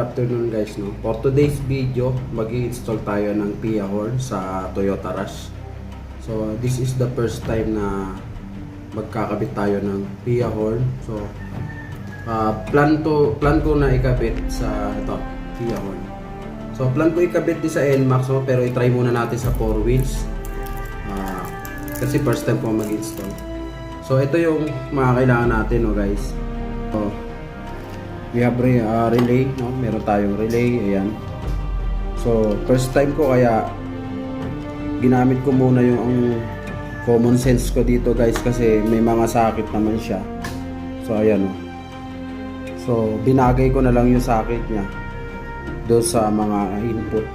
Afternoon guys. No? For today's video, mag install tayo ng Pia horn sa Toyota Rush. So, this is the first time na magkakabit tayo ng Pia horn. So, ah, plan to plan ko na ikabit sa ito, Pia horn. So, plan ko ikabit din sa NMAX, no? pero i-try muna natin sa 4 wheels. Ah, kasi first time ko mag-install. So, ito yung mga kailangan natin, no guys. So, we have re- uh, relay, no? Meron tayong relay, ayan. So, first time ko kaya ginamit ko muna yung ang common sense ko dito guys kasi may mga sakit naman siya. So, ayan oh. So, binagay ko na lang yung sakit niya doon sa mga input.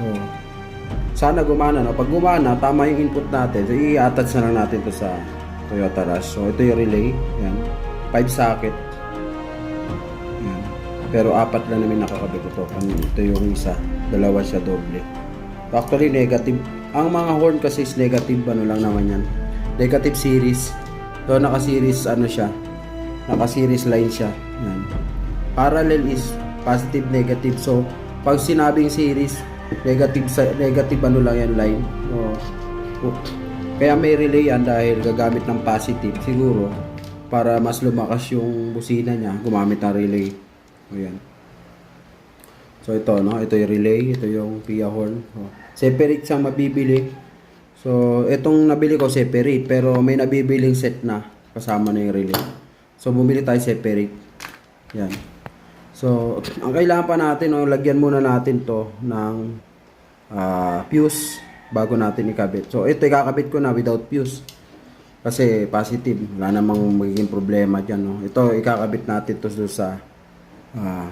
So, sana gumana no. Pag gumana, tama yung input natin. So, i-attach na lang natin to sa Toyota Rush. So, ito yung relay. Ayan. 5 socket. Pero apat lang namin nakakabit ito. Ito yung isa. Dalawa siya doble. Actually, negative. Ang mga horn kasi is negative. Ano lang naman yan. Negative series. So, naka-series ano siya. Naka-series line siya. Ayan. Parallel is positive, negative. So, pag sinabing series, negative sa negative ano lang yan line. So, kaya may relay yan dahil gagamit ng positive siguro para mas lumakas yung busina niya, gumamit ng relay. Ayan. So ito no, ito yung relay, ito yung Pia horn. So, separate siyang mabibili. So itong nabili ko separate pero may nabibiling set na kasama na yung relay. So bumili tayo separate. Yan. So ang kailangan pa natin no, lagyan muna natin to ng ah, fuse bago natin ikabit. So ito ikakabit ko na without fuse. Kasi positive, wala namang magiging problema dyan. No? Ito, ikakabit natin to sa ah,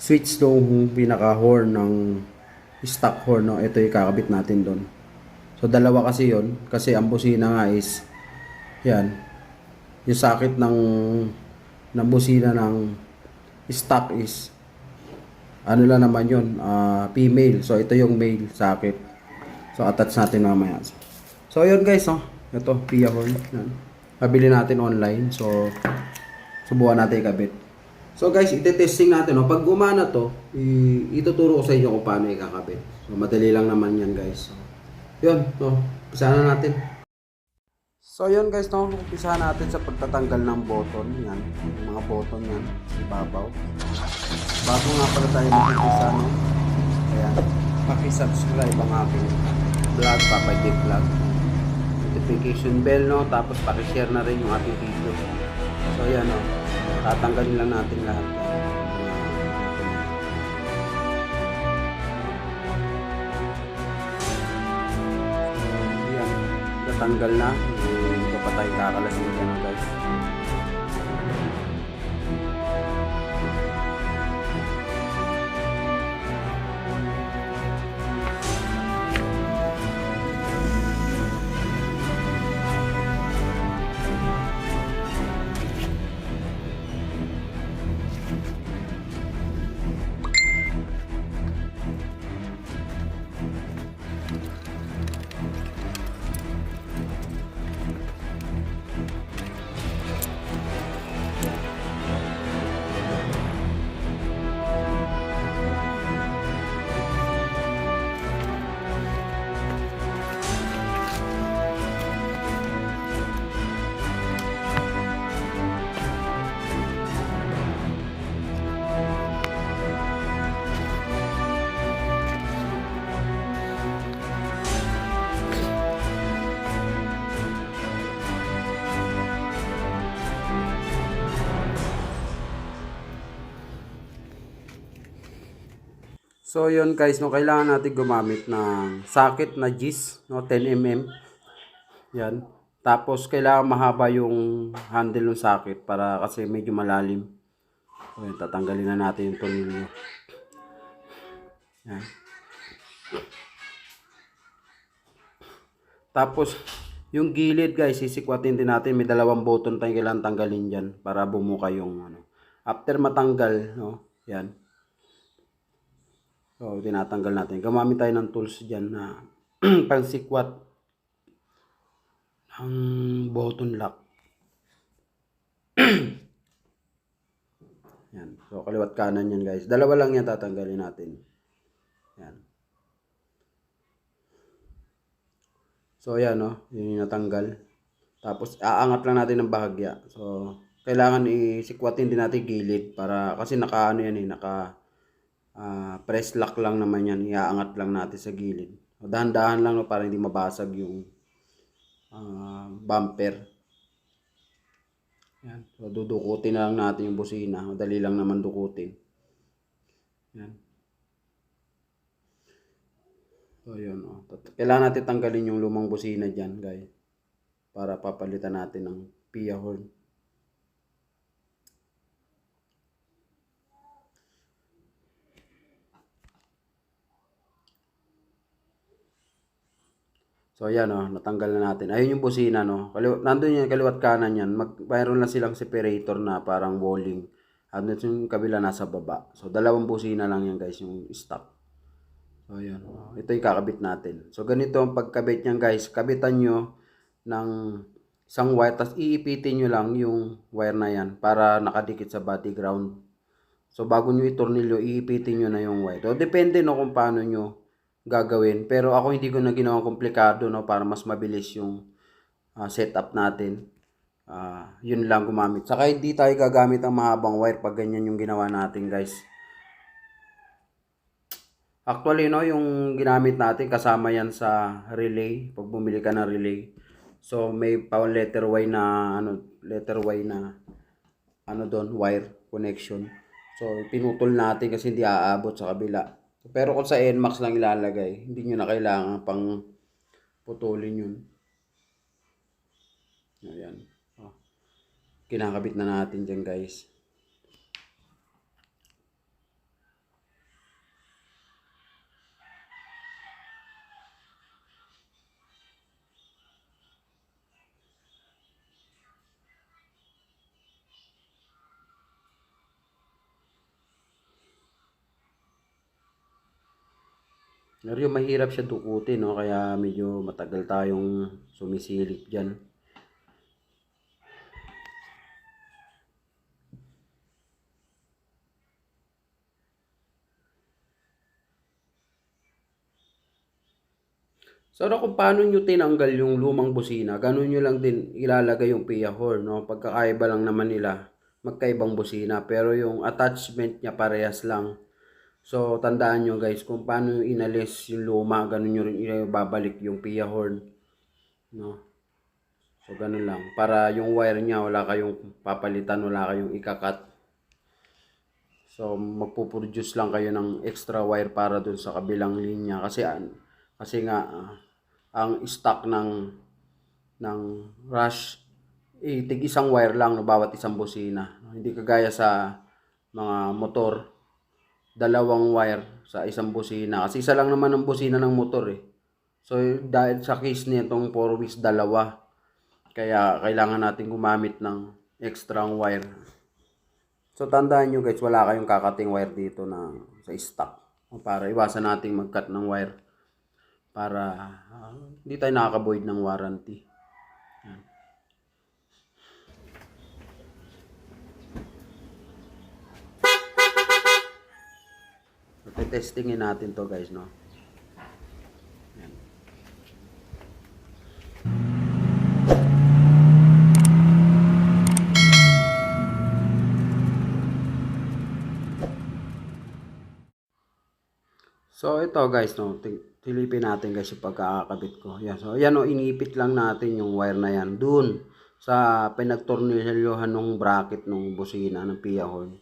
switch doon pinaka horn ng stock horn. No? Ito ikakabit natin doon. So dalawa kasi yon kasi ang busina nga is yan yung sakit ng ng busina ng stock is ano lang naman yun ah, female. So ito yung male sakit. So attach natin mamaya. So yun guys no? Ito Pia horn. Yan. Mabili natin online. So subukan natin ikabit so guys ite-testing natin no? Pag gumana to ituturo ko sa inyo kung paano ikakabit. So madali lang naman yan guys. So, yun no? Umpisa na natin. So yun guys, no, umpisa natin sa pagtatanggal ng button, yan, yung mga button yan, ibabaw. Bago nga pala tayo mag-umpisa, no, ayan, paki-subscribe ang aking vlog, Papa J Vlog. Notification bell, no, tapos paki-share na rin yung ating video. So yan, no, tatanggalin lang natin lahat. Yan, natanggal na. Hindi pa tayo kakalasin dyan, guys. So yun guys, no, kailangan natin gumamit ng socket na gis, no, 10mm. Yan. Tapos kailangan mahaba yung handle ng socket para kasi medyo malalim. So yun, tatanggalin na natin yung tornilyo. Yan. Tapos yung gilid guys, sisikwatin din natin. May dalawang button tayong kailangan tanggalin dyan para bumuka yung ano. After matanggal, no, yan. So, tinatanggal natin. Gamamit tayo ng tools dyan na pangsikwat ng button lock. Yan. So, kaliwat kanan yan guys. Dalawa lang yan tatanggalin natin. Yan. So, yan no. Yun yung natanggal. Tapos, aangat lang natin ng bahagya. So, kailangan isikwatin din natin gilid para, kasi naka ano yan eh, naka ah, press lock lang naman yan. Iaangat lang natin sa gilid. Dahan-dahan lang no, para hindi mabasag yung ah, bumper. Yan. So, dudukutin lang natin yung busina. Madali lang naman dukutin. Yan. So, yun. Oh. Kailangan natin tanggalin yung lumang busina dyan, guys. Para papalitan natin ng Pia horn. So ayan oh, natanggal na natin. Ayun yung busina no. Kaliw nandun yung kaliwat kanan yan. Mag mayroon lang silang separator na parang walling. At yung kabila nasa baba. So dalawang busina lang yan guys yung stock. So ayan. oh. Ito yung kakabit natin. So ganito ang pagkabit niyan guys. Kabitan nyo ng isang wire. Tapos iipitin nyo lang yung wire na yan para nakadikit sa body ground. So bago nyo itornilyo, iipitin nyo na yung wire. So depende no kung paano nyo gagawin. Pero ako hindi ko na ginawa komplikado no para mas mabilis yung ah, setup natin. Ah, yun lang gumamit. Saka hindi tayo gagamit ng mahabang wire pag ganyan yung ginawa natin, guys. Actually, no, yung ginamit natin kasama yan sa relay. Pag bumili ka ng relay. So, may pa letter Y na, ano, letter Y na, ano doon, wire connection. So, pinutol natin kasi hindi aabot sa kabila. Pero kung sa NMAX lang ilalagay, hindi nyo na kailangan pang putulin yun. Ayan. Oh. Kinakabit na natin dyan guys. Pero mahirap siya dukutin, no? Kaya medyo matagal tayong sumisilip dyan. So, ano paano nyo tinanggal yung lumang busina, ganun nyo lang din ilalagay yung Pia horn, no? Pagkakaiba lang naman nila, magkaibang busina. Pero yung attachment niya parehas lang. So, tandaan nyo guys, kung paano inalis yung luma, ganun nyo rin ibabalik yung Pia horn. No? So, ganun lang. Para yung wire niya, wala kayong papalitan, wala kayong ikakat. So, magpuproduce lang kayo ng extra wire para dun sa kabilang linya. Kasi, kasi nga, ah, ang stock ng ng rush, eh, tig isang wire lang no, bawat isang busina. Hindi kagaya sa mga motor, dalawang wire sa isang busina. Kasi isa lang naman ang busina ng motor eh. So dahil sa case nitong 4 weeks dalawa, kaya kailangan natin gumamit ng extra wire. So tandaan nyo guys, wala kayong kakating wire dito na sa stock. Para iwasan nating mag-cut ng wire para ah, hindi tayo nakaka-void ng warranty. Testingin natin to guys, no? So ito guys no, ti- tilipin natin guys yung pagkakakabit ko. Yan. So yan no, inipit lang natin yung wire na yan dun sa pinagtornilyohan ng bracket ng busina ng Pia horn.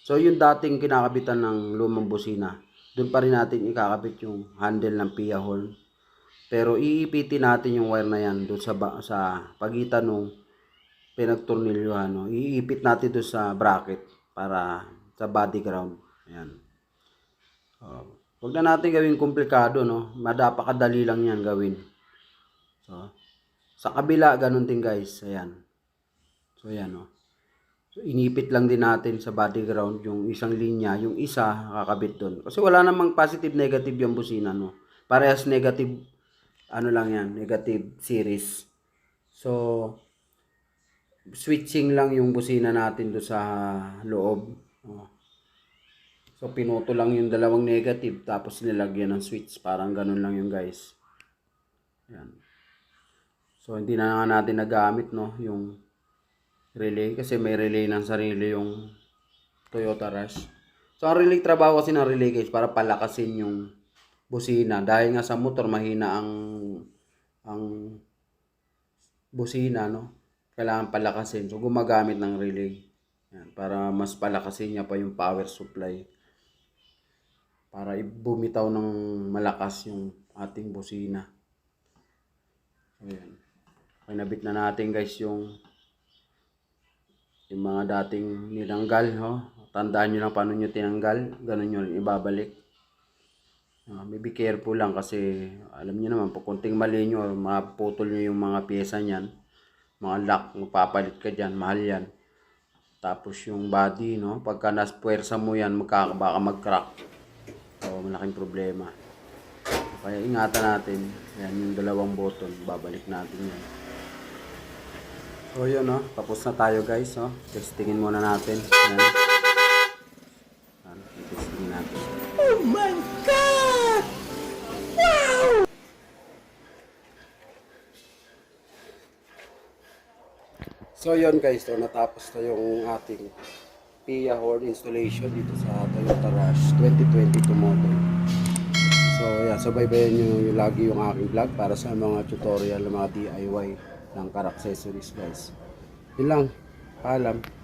So yung dating kinakabitan ng lumang busina, dun pa rin natin ikakabit yung handle ng Pia horn. Pero iipitin natin yung wire na yan dun sa sa pagitan ng pinagtornilyohan no. Iipit natin dun sa bracket para sa body ground. Ayan. Oh. Huwag na natin gawing komplikado, no? Madapakadali lang yan gawin. So, sa kabila, ganun din guys. Ayan. So, ayan, no? So, inipit lang din natin sa body ground yung isang linya, yung isa kakabit doon. Kasi wala namang positive negative yung busina, no? Parehas negative, ano lang yan, negative series. So, switching lang yung busina natin do sa loob. Oh. So pinuto lang yung dalawang negative tapos nilagyan ng switch. Parang ganun lang yung guys. Yan. So hindi na nga natin nagamit no yung relay kasi may relay ng sarili yung Toyota Rush. So ang relay trabaho kasi ng relay guys para palakasin yung busina dahil nga sa motor mahina ang ang busina no. Kailangan palakasin. So gumagamit ng relay. Yan, para mas palakasin niya pa yung power supply. Para ibumitaw ng malakas yung ating busina. So, yan. Kinabit na natin guys yung yung mga dating nilanggal, ho. Tandaan nyo lang paano nyo tinanggal. Ganun nyo ibabalik. Uh, be careful lang kasi alam niyo naman, pag kunting mali nyo, maputol nyo yung mga pyesa niyan. Mga lock, mapapalit ka dyan, mahal yan. Tapos yung body, no? Pagka naspuwersa mo yan, magka, baka mag-crack. So, malaking problema. Kaya ingatan natin. Yan yung dalawang button. Babalik natin yan. So, yun, no? Tapos na tayo, guys, no? Testingin muna natin. Yan. Yan. Testingin natin. So yun guys, so natapos na yung ating Pia horn installation dito sa Toyota Rush 2022 model. So yeah, so baybayin nyo yung lagi yung aking vlog para sa mga tutorial, mga DIY ng car accessories guys. Yun lang, paalam.